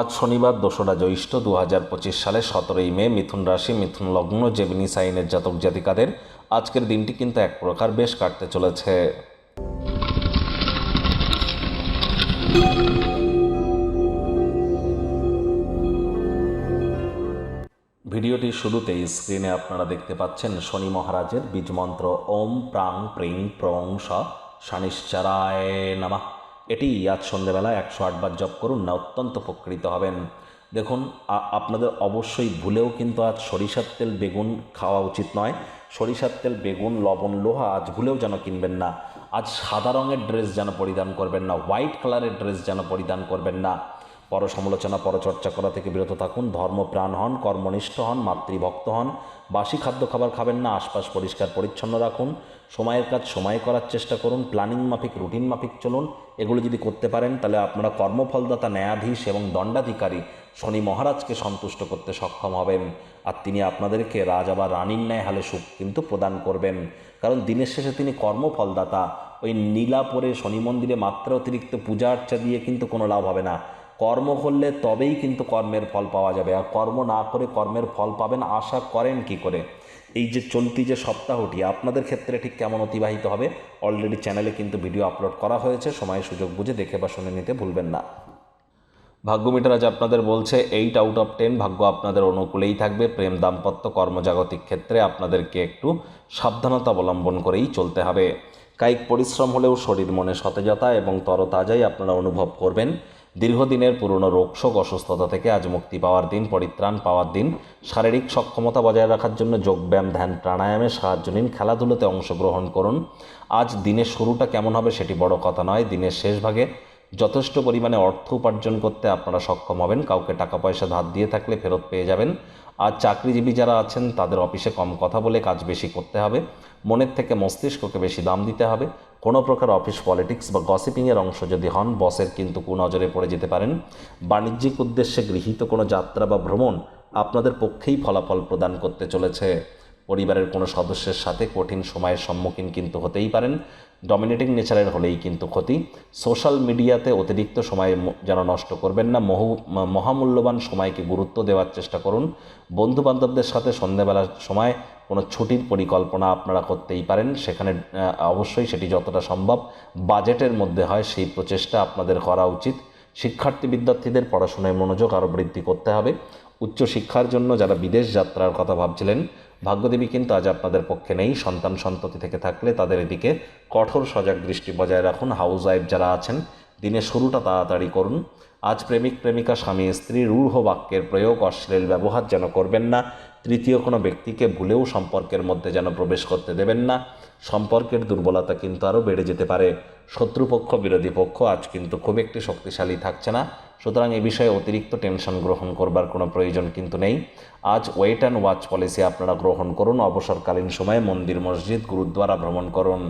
আজ শনিবার দোসরা জ্যৈষ্ঠ দু হাজার পঁচিশ সালে সতেরোই মে মিথুন রাশি, মিথুন লগ্ন, জেমিনি সাইনের জাতক জাতিকাদের আজকের দিনটি কিন্তু এক প্রকার বেশ কাটতে চলেছে। ভিডিওটির শুরুতেই স্ক্রিনে আপনারা দেখতে পাচ্ছেন শনি মহারাজের বীজমন্ত্র, ওম প্রাং প্রিং প্রং স, শানিশ্চারায় নামা। এটি আজ সন্ধেবেলা একশো আটবার জপ করুন, না অত্যন্ত উপকৃত হবেন। দেখুন আপনাদের অবশ্যই ভুলেও কিন্তু আজ সরিষার তেল, বেগুন খাওয়া উচিত নয়। সরিষার তেল, বেগুন, লবণ, লোহা আজ ভুলেও যেন কিনবেন না। আজ সাদা রঙের ড্রেস যেন পরিধান করবেন না, হোয়াইট কালারের ড্রেস যেন পরিধান করবেন না। পর সমালোচনা পরচর্চা করা থেকে বিরত থাকুন। ধর্মপ্রাণ হন, কর্মনিষ্ঠ হন, মাতৃভক্ত হন। বাসি খাদ্য খাবার খাবেন না, আশপাশ পরিষ্কার পরিচ্ছন্ন রাখুন। সময়ের কাজ সময়ে করার চেষ্টা করুন। প্ল্যানিং মাফিক, রুটিন মাফিক চলুন। এগুলো যদি করতে পারেন, তাহলে আপনারা কর্মফলদাতা, ন্যায়াধীশ এবং দণ্ডাধিকারী শনি মহারাজকে সন্তুষ্ট করতে সক্ষম হবেন। আর তিনি আপনাদেরকে রাজা বা রানীর ন্যায় হালে সুখ কিন্তু প্রদান করবেন। কারণ দিনের শেষে তিনি কর্মফলদাতা। ওই নীলাপরে শনি মন্দিরে মাত্রা অতিরিক্ত পূজা আর্চা দিয়ে কিন্তু কোনো লাভ হবে না। কর্ম করলে তবেই কিন্তু কর্মের ফল পাওয়া যাবে। আর কর্ম না করে কর্মের ফল পাবেন, আশা করেন কি করে? এই যে চলতি যে সপ্তাহটি, আপনাদের ক্ষেত্রে ঠিক কেমন অতিবাহিত হবে? অলরেডি চ্যানেলে কিন্তু ভিডিও আপলোড করা হয়েছে সময় সুযোগ বুঝে দেখে বা শুনে নিতে ভুলবেন না। ভাগ্য মিটার আজ আপনাদের বলছে এইট আউট অফ টেন ভাগ্য আপনাদের অনুকূলেই থাকবে। প্রেম, দাম্পত্য, কর্মজাগতিক ক্ষেত্রে আপনাদেরকে একটু সাবধানতা অবলম্বন করেই চলতে হবে। কায়িক পরিশ্রম হলেও শরীর মনে সতেজতা এবং তরতাজাই আপনারা অনুভব করবেন। দীর্ঘদিনের পুরনো রোগশোক অসুস্থতা থেকে আজ মুক্তি পাওয়ার দিন, পরিত্রাণ পাওয়ার দিন। শারীরিক সক্ষমতা বজায় রাখার জন্য যোগব্যায়াম, ধ্যান, প্রাণায়ামে সাহায্য নিন, খেলাধুলোতে অংশগ্রহণ করুন। আজ দিনের শুরুটা কেমন হবে সেটি বড় কথা নয়, দিনের শেষ ভাগে যথেষ্ট পরিমাণে অর্থ উপার্জন করতে আপনারা সক্ষম হবেন। কাউকে টাকা পয়সা ধার দিয়ে থাকলে ফেরত পেয়ে যাবেন। আর চাকরিজীবী যারা আছেন, তাদের অফিসে কম কথা বলে কাজ বেশি করতে হবে। মনের থেকে মস্তিষ্ককে বেশি দাম দিতে হবে। কোনো প্রকার অফিস পলিটিক্স বা গসিপিংয়ের অংশ যদি হন, বসের কিন্তু কুনজরে পড়ে যেতে পারেন। বাণিজ্যিক উদ্দেশ্যে গৃহীত কোনো যাত্রা বা ভ্রমণ আপনাদের পক্ষেই ফলাফল প্রদান করতে চলেছে। পরিবারের কোনো সদস্যের সাথে কঠিন সময়ের সম্মুখীন কিন্তু হতেই পারেন। ডমিনেটিং নেচারের হলেই কিন্তু ক্ষতি। সোশ্যাল মিডিয়াতে অতিরিক্ত সময় যেন নষ্ট করবেন না। মহু মহামূল্যবান সময়কে গুরুত্ব দেওয়ার চেষ্টা করুন। বন্ধু বান্ধবদের সাথে সন্ধ্যাবেলার সময় কোনো ছুটির পরিকল্পনা আপনারা করতেই পারেন। সেখানে অবশ্যই সেটি যতটা সম্ভব বাজেটের মধ্যে হয় সেই প্রচেষ্টা আপনাদের করা উচিত। শিক্ষার্থী বিদ্যার্থীদের পড়াশোনায় মনোযোগ আরও বৃদ্ধি করতে হবে। উচ্চশিক্ষার জন্য যারা বিদেশ যাত্রার কথা ভাবছিলেন ভাগ্যদেবী কিন্তু আজ আপনাদের পক্ষে নেই। সন্তান সন্ততি থেকে থাকলে তাদের এদিকে কঠোর সজাগ দৃষ্টি বজায় রাখুন। হাউস ওয়াইফ যারা আছেন দিনের শুরুটা তাড়াতাড়ি করুন। আজ প্রেমিক, প্রেমিকা, স্বামী, স্ত্রী, রূঢ় বাক্যের প্রয়োগ, অশ্লীল ব্যবহার যেন করবেন না, তৃতীয় কোনো ব্যক্তিকে ভুলেও সম্পর্কের মধ্যে যেন প্রবেশ করতে দেবেন না। সম্পর্কের দুর্বলতা কিন্তু আরও বেড়ে যেতে পারে। শত্রুপক্ষ, বিরোধী পক্ষ আজ কিন্তু খুব একটি শক্তিশালী থাকছে না। সুতরাং এ বিষয়ে অতিরিক্ত টেনশন গ্রহণ করবার কোনো প্রয়োজন কিন্তু নেই। আজ ওয়েট অ্যান্ড ওয়াচ পলিসি আপনারা গ্রহণ করুন। অবসরকালীন সময়ে মন্দির, মসজিদ, গুরুদ্বারা ভ্রমণ করুন।